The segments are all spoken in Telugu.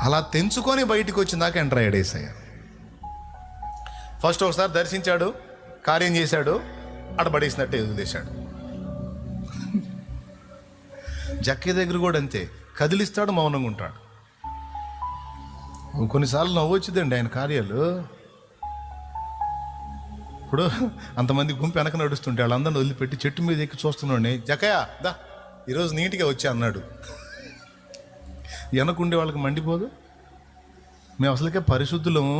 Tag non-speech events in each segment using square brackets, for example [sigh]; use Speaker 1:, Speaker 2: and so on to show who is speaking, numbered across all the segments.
Speaker 1: అలా తెంచుకొని బయటికి వచ్చిందాక ఎంటర్ అయ్యాడు ఏసయ్య. ఫస్ట్ ఒకసారి దర్శించాడు కార్యం చేశాడు అడబడేసినట్టే వదిలేశాడు జక్కే దగ్గర కూడా అంతే కదిలిస్తాడు మౌనంగా ఉంటాడు. కొన్నిసార్లు నవ్వు ఆయన కార్యాలు. ఇప్పుడు అంతమంది గుంపు వెనక నడుస్తుంటే వాళ్ళందరిని వదిలిపెట్టి చెట్టు మీద ఎక్కి చూస్తున్నాడు జకయా దా ఈరోజు నీట్గా వచ్చా అన్నాడు. వెనకుండే వాళ్ళకి మండిపోదు. మేము అసలుకే పరిశుద్ధులము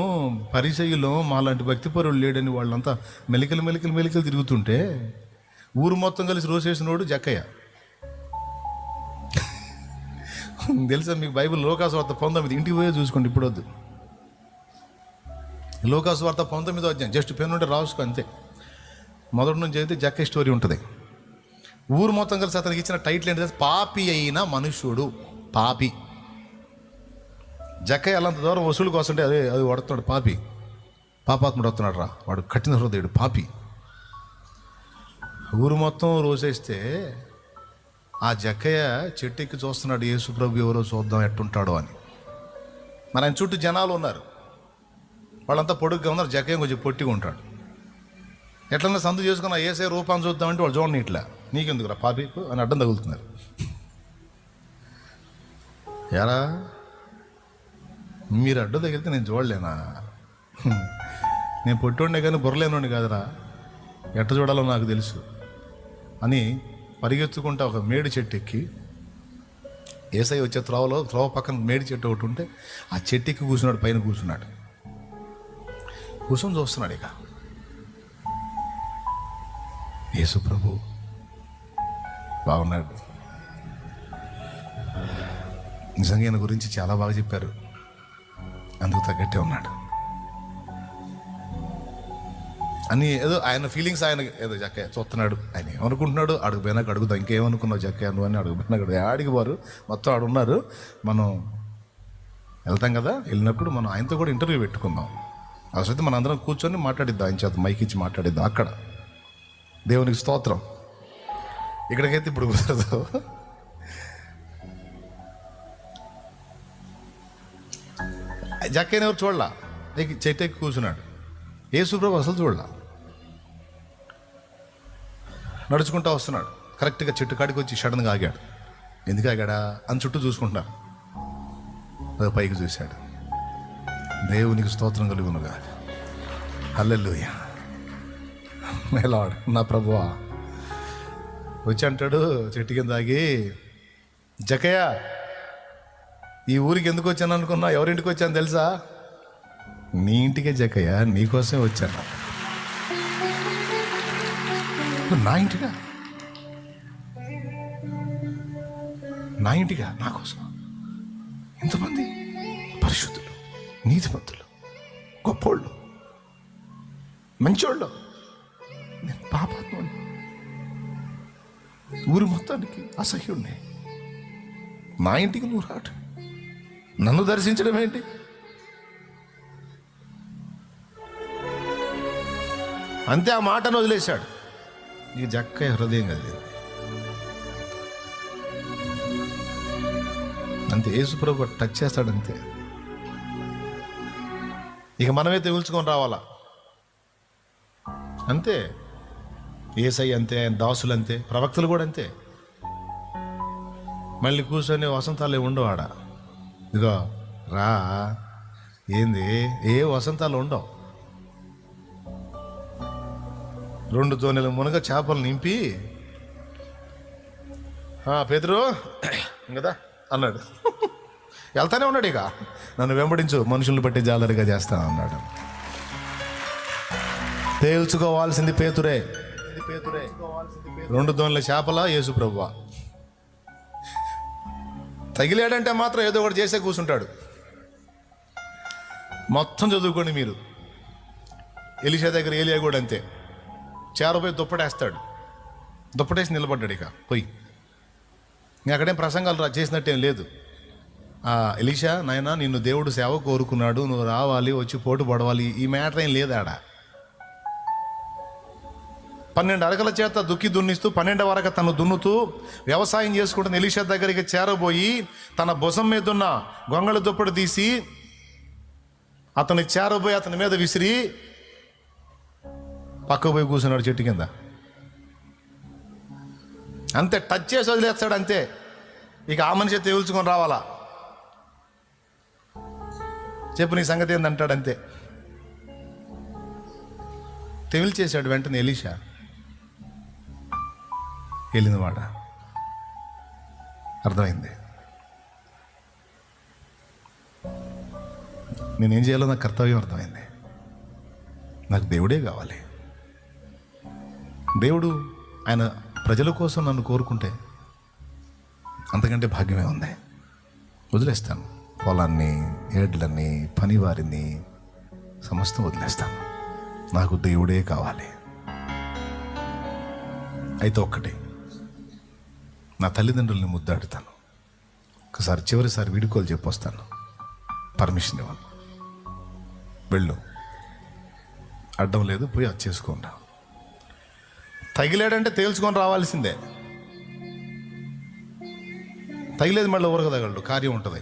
Speaker 1: పరిచయులం మాలాంటి భక్తిపరులు లేడని వాళ్ళంతా మెలికలు మెలికలు మెలికలు తిరుగుతుంటే ఊరు మొత్తం కలిసి రోసేసినోడు జక్కయ్య. తెలుసా మీకు బైబిల్ లోకాసు వార్త పంతొమ్మిది ఇంటికి పోయే చూసుకోండి ఇప్పుడు వద్దు లోకాసు వార్త పంతొమ్మిది వచ్చాను జస్ట్ పెన్ ఉంటే రాసుకో అంతే. మొదటి నుంచి అయితే జక్క స్టోరీ ఉంటుంది. ఊరు మొత్తం కలిసి అతనికి ఇచ్చిన టైటిల్ ఏంటంటే పాపి అయిన మనుష్యుడు పాపి. జక్కయ్య అల్లంత దూరం వసూలు కోసంటే అదే అది వడుతున్నాడు పాపి. పాపాత్ముడు వస్తున్నాడు రా వాడు కఠిన హృదయుడు పాపి. ఊరు మొత్తం రోజేస్తే ఆ జక్కయ్య చెట్టు ఎక్కి చూస్తున్నాడు యేసు ప్రభు ఎవరో చూద్దాం ఎట్టుంటాడో అని. మరి ఆయన చుట్టూ జనాలు ఉన్నారు. వాళ్ళంతా పొడుగ్గా ఉన్నారు జక్కయ్య కొంచెం పొట్టిగా ఉంటాడు. ఎట్లన్నా సందు చేసుకున్న ఏసే రూపాన్ని చూద్దామంటే వాళ్ళు చూడండి ఇట్లా. నీకెందుకురా పాపి? అని అడ్డం తగులుతున్నారు. ఎరా మీరు అడ్డు తగిలితే నేను చూడలేనా? నేను పొట్టుండే కానీ బుర్రలేనుండి కాదురా. ఎట్ట చూడాలో నాకు తెలుసు. అని పరిగెత్తుకుంటా ఒక మేడి చెట్టు ఎక్కి ఏసై వచ్చే త్రోవలో త్రోవ పక్కన మేడి చెట్టు ఒకటి ఉంటే ఆ చెట్టు ఎక్కి కూర్చున్నాడు పైన కూర్చున్నాడు. కూర్చొని చూస్తున్నాడు ఇక. యేసు ప్రభు బాగున్నాడు. నిజంగా ఈయన గురించి చాలా బాగా చెప్పారు. అందుకు తగ్గట్టే ఉన్నాడు. అని ఏదో ఆయన ఫీలింగ్స్ ఆయన ఏదో జక్క చూస్తున్నాడు. ఆయన ఏమనుకుంటున్నాడు? అడుగు పోయినాక అడుగుదా. ఇంకేమనుకున్నావు జక్క నువ్వు అని అడుగు పోయినాక ఆడికి వారు మొత్తం ఆడు ఉన్నారు. మనం వెళ్తాం కదా? వెళ్ళినప్పుడు మనం ఆయనతో కూడా ఇంటర్వ్యూ పెట్టుకుందాం. అసలు మనం అందరం కూర్చొని మాట్లాడిద్దాం. ఆయన చేత మైక్ ఇచ్చి మాట్లాడిద్దాం అక్కడ. దేవునికి స్తోత్రం. ఇక్కడికైతే ఇప్పుడు కుదరదు. జక్కైన ఎవరు చూడలా? నీకు చెట్టు ఎక్కి కూర్చున్నాడు. యేసుప్రభు అసలు చూడలా? నడుచుకుంటూ వస్తున్నాడు. కరెక్ట్గా చెట్టు కాడికి వచ్చి సడన్గా ఆగాడు. ఎందుకు ఆగాడా? అని చుట్టూ చూసుకుంటున్నారు అది పైకి చూశాడు. దేవునికి స్తోత్రం కలుగునుగా. హల్లెలూయ. మేలాడ్ నా ప్రభువా. వచ్చి అంటాడు చెట్టు కింద ఆగి జకయా ఈ ఊరికి ఎందుకు వచ్చాను అనుకున్నా? ఎవరింటికి వచ్చాను తెలుసా? నీ ఇంటికే జకయ్య నీకోసమే వచ్చాను నా ఇంటిగా నా ఇంటిగా నా కోసం? ఇంతమంది పరిశుద్ధులు నీతిమంతులు గొప్పోళ్ళు మంచోళ్ళు. నేను పాపాత్మని ఊరి మొత్తానికి అసహ్యుణ్ణి. నా ఇంటికి నువ్వు రాటు నన్ను దర్శించడం ఏంటి? అంతే ఆ మాటను వదిలేశాడు. నీకు జక్క హృదయం కలిగింది అంతే యేసుప్రభు టచ్ చేస్తాడు అంతే. ఇక మనమే తెగుల్చుకొని రావాలా? అంతే. ఏసై అంతే ఆయన దాసులు అంతే ప్రవక్తలు కూడా అంతే. మళ్ళీ కూర్చొని వసంతాలు ఉండవు ఇదో ఇదిగో రా. ఏంది? ఏ వసంతాలు ఉండవు. రెండు దోణెల మునగ చేపలు నింపి. "ఆ, పేదరు కదా అన్నాడు. వెళ్తానే ఉన్నాడు ఇక. నన్ను వెంబడించు మనుషులను బట్టి జాలరిగా చేస్తాను అన్నాడు. తేల్చుకోవాల్సింది పేతురే. రెండు దోన్ల చేపల యేసు ప్రభువా తగిలాడంటే మాత్రం ఏదో ఒకటి చేసే కూర్చుంటాడు మొత్తం చదువుకోండి మీరు. ఎలిషా దగ్గర ఏలియా కూడా అంతే. చేరపోయి దుప్పటేస్తాడు. దుప్పటేసి నిలబడ్డాడు ఇక. పోయి. ఇంకా అక్కడేం ప్రసంగాలు రా చేసినట్టేం లేదు. ఎలిషా నాయన నాయనా నిన్ను దేవుడు సేవ కోరుకున్నాడు. నువ్వు రావాలి వచ్చి పోటు పడవాలి. ఈ మ్యాటర్ ఏం లేదు ఆడ పన్నెండు అరగల చేత దుక్కి దున్నిస్తూ పన్నెండు వరకు తను దున్నుతూ వ్యవసాయం చేసుకుంటున్న ఎలిషా దగ్గరికి చేరబోయి తన భుజం మీద ఉన్న గొంగళ దుప్పటి తీసి అతని చేరబోయి అతని మీద విసిరి పక్కకు పోయి కూర్చున్నాడు చెట్టు కింద. అంతే టచ్ చేసి వదిలేస్తాడు అంతే. ఇక ఆ మనిషి తేల్చుకొని రావాలా? చెప్పు నీ సంగతి ఏందంటాడు అంతే. తెమిల్చేశాడు వెంటనే ఎలీషా. వెళ్ళినవాడ అర్థమైంది. నేనేం చేయాలో నాకు కర్తవ్యం అర్థమైంది. నాకు దేవుడే కావాలి. దేవుడు ఆయన ప్రజల కోసం నన్ను కోరుకుంటే అంతకంటే భాగ్యమే ఉంది. వదిలేస్తాను. పొలాన్ని ఏడ్లని పనివారిని సమస్తం వదిలేస్తాను. నాకు దేవుడే కావాలి. అయితే ఒక్కటే. నా తల్లిదండ్రుల్ని ముద్దాడుతాను. ఒకసారి చివరిసారి వీడుకోలు చెప్పొస్తాను. పర్మిషన్ ఇవ్వను. వెళ్ళు. అడ్డం లేదు పోయి అది చేసుకోండి. తగిలాడంటే తేల్చుకొని రావాల్సిందే. తగిలేదు మళ్ళీ ఊరకదగలడు కార్యం ఉంటుంది.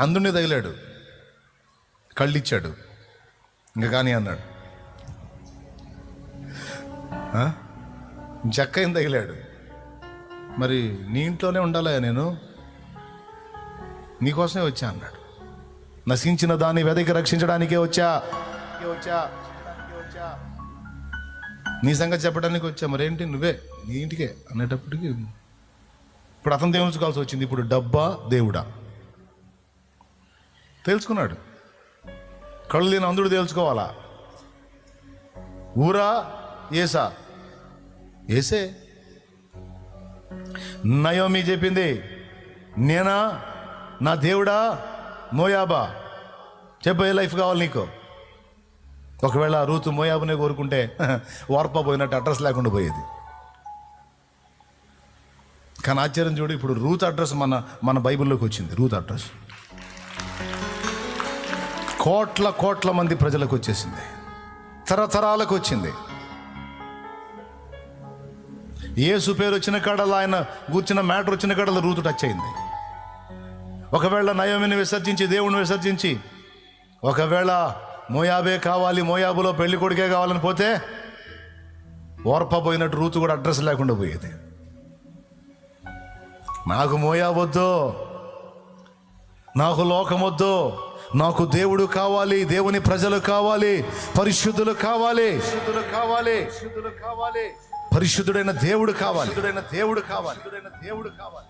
Speaker 1: అందుని తగిలాడు. కళ్ళు ఇచ్చాడు ఇంకా కానీ అన్నాడు. ఆ? తగిలాడు? మరి నీ ఇంట్లోనే ఉండాలా నేను. నీకోసమే వచ్చా అన్నాడు. నశించిన దాన్ని వెదకి రక్షించడానికే వచ్చా? వచ్చా? నీ సంగతి చెప్పడానికి వచ్చా? మరేంటి? నువ్వే నీ ఇంటికే అనేటప్పటికి ఇప్పుడు అతను తెలుసుకోవాల్సి వచ్చింది. ఇప్పుడు డబ్బా దేవుడా? తెలుసుకున్నాడు కళ్ళు లేని అందుడు తెలుసుకోవాలా ఊరా? ఏసా? ఏసే? నయోమి చెప్పింది. నేనా? నా దేవుడా? మోయాబా? చెప్పు ఏ లైఫ్ కావాలి నీకు. ఒకవేళ రూతు మోయాబునే కోరుకుంటే [laughs] వార్ప పోయినట్టు అడ్రస్ లేకుండా పోయేది. కానీ ఆశ్చర్యం చూడు ఇప్పుడు రూత్ అడ్రస్ మన మన బైబిల్లోకి వచ్చింది. Ruth address. కోట్ల కోట్ల మంది ప్రజలకు వచ్చేసింది. తరతరాలకు వచ్చింది. ఏసు పేరు వచ్చిన కాడలో ఆయన కూర్చున్న మ్యాటర్ వచ్చిన కాడలో రూతు టచ్ అయింది. ఒకవేళ నయోమిని విసర్జించి దేవుణ్ణి విసర్జించి ఒకవేళ మోయాబే కావాలి మోయాబులో పెళ్ళి కొడుకే కావాలని పోతే ఓర్ప పోయినట్టు రూతు కూడా అడ్రస్ లేకుండా పోయేది. నాకు మోయాబొద్దు నాకు లోకమొద్దు నాకు దేవుడు కావాలి దేవుని ప్రజలు కావాలి పరిశుద్ధులు కావాలి కావాలి పరిశుద్ధులు కావాలి. పరిశుద్ధుడైన దేవుడు కావాలి. దేవుడు కావాలి దేవుడు కావాలి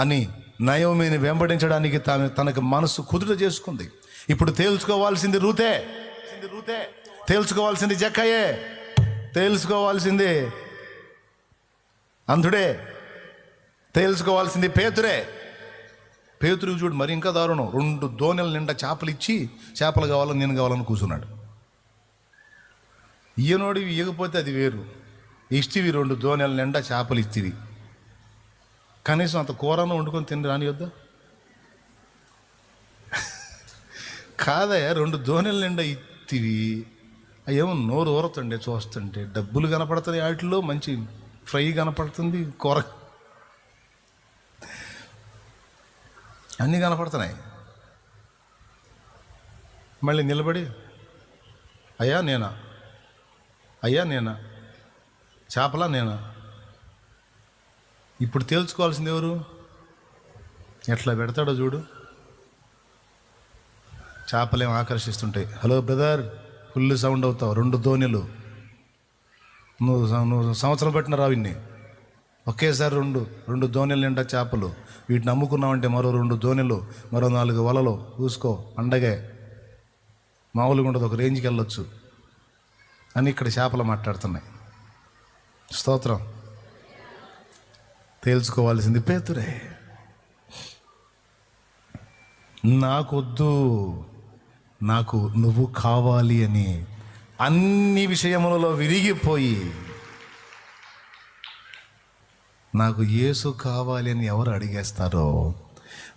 Speaker 1: అని నయోమిని వెంబడించడానికి తాను తనకు మనసు కుదుట చేసుకుంది. ఇప్పుడు తేల్చుకోవాల్సింది రూతే. రూతే తేల్చుకోవాల్సింది జక్కయే తేల్చుకోవాల్సింది అంధుడే. తేల్చుకోవాల్సింది పేతురే. పేతురు చూడు మరి ఇంకా దారుణం. రెండు దోణెల నిండా చేపలు ఇచ్చి చేపలు కావాలని నేను కావాలని కూర్చున్నాడు. ఈయనోడు ఇవ్వకపోతే అది వేరు. ఇస్తివి రెండు దోణెల నిండా చేపలు ఇస్తివి. కనీసం అంత కూరను వండుకొని తిని రాని వద్దా కాదయ్యా రెండు దోణెల నిండా ఇత్తివి అయ్యేమో నోరు ఊరతుండే చూస్తుంటే. డబ్బులు కనపడుతున్నాయి వాటిలో మంచి ఫ్రై కనపడుతుంది కూర. అన్నీ కనపడుతున్నాయి. మళ్ళీ నిలబడి అయ్యా నేనా? అయ్యా నేనా? చేపలా నేను? ఇప్పుడు తేల్చుకోవాల్సింది ఎవరు? ఎట్లా పెడతాడో చూడు. చేపలేం ఆకర్షిస్తుంటాయి. హలో బ్రదర్ ఫుల్ సౌండ్ అవుతావు. రెండు ధోనిలు నువ్వు నువ్వు సంవత్సరం పెట్టిన రావిన్ని ఒకేసారి రెండు రెండు ధోనిలు నిండా చేపలు. వీటిని అమ్ముకున్నామంటే మరో రెండు ధోనిలు మరో నాలుగు వలలు. చూసుకో పండగే. మామూలుగా ఉండదు ఒక రేంజ్కి వెళ్ళొచ్చు. అని ఇక్కడ చేపలు మాట్లాడుతున్నాయి. స్తోత్రం. తేల్చుకోవాల్సింది పేతురే. నాకొద్దు నాకు నువ్వు కావాలి అని అన్ని విషయములలో విరిగిపోయి నాకు యేసు కావాలి అని ఎవరు అడిగేస్తారో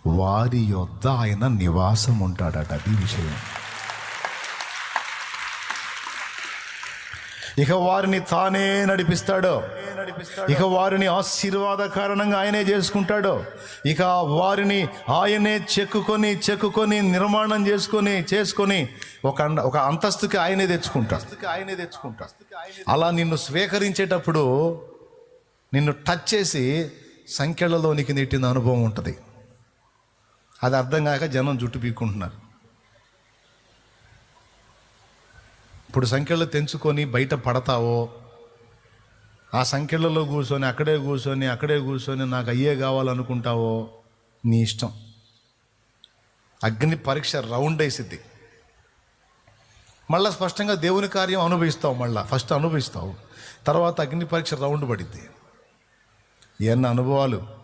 Speaker 1: వారి యొద్ద ఆయన నివాసం ఉంటాడట అది విషయం. ఇక వారిని తానే నడిపిస్తాడు. ఇక వారిని ఆశీర్వాద కారణంగా ఆయనే చేసుకుంటాడు. ఇక వారిని ఆయనే చెక్కుకొని చెక్కుకొని నిర్మాణం చేసుకొని చేసుకొని ఒక ఒక అంతస్తుకి ఆయనే తెచ్చుకుంటాడు ఆయనే తెచ్చుకుంటాడు అలా నిన్ను స్వీకరించేటప్పుడు నిన్ను టచ్ చేసి సంఖ్యలలోనికి నెట్టిన అనుభవం ఉంటుంది. అది అర్థం కాక జనం జుట్టు పీక్కుంటున్నారు. ఇప్పుడు సంఖ్యలు తెంచుకొని బయట పడతావో? ఆ సంఖ్యలలో కూర్చొని అక్కడే కూర్చొని అక్కడే కూర్చొని నాకు అయ్యే కావాలనుకుంటావో? నీ ఇష్టం. అగ్ని పరీక్ష రౌండ్ వేసిద్ది మళ్ళా స్పష్టంగా దేవుని కార్యం అనుభవిస్తావు మళ్ళా. ఫస్ట్ అనుభవిస్తావు. తర్వాత అగ్ని పరీక్ష రౌండ్ పడిద్ది. ఎన్న అనుభవాలు?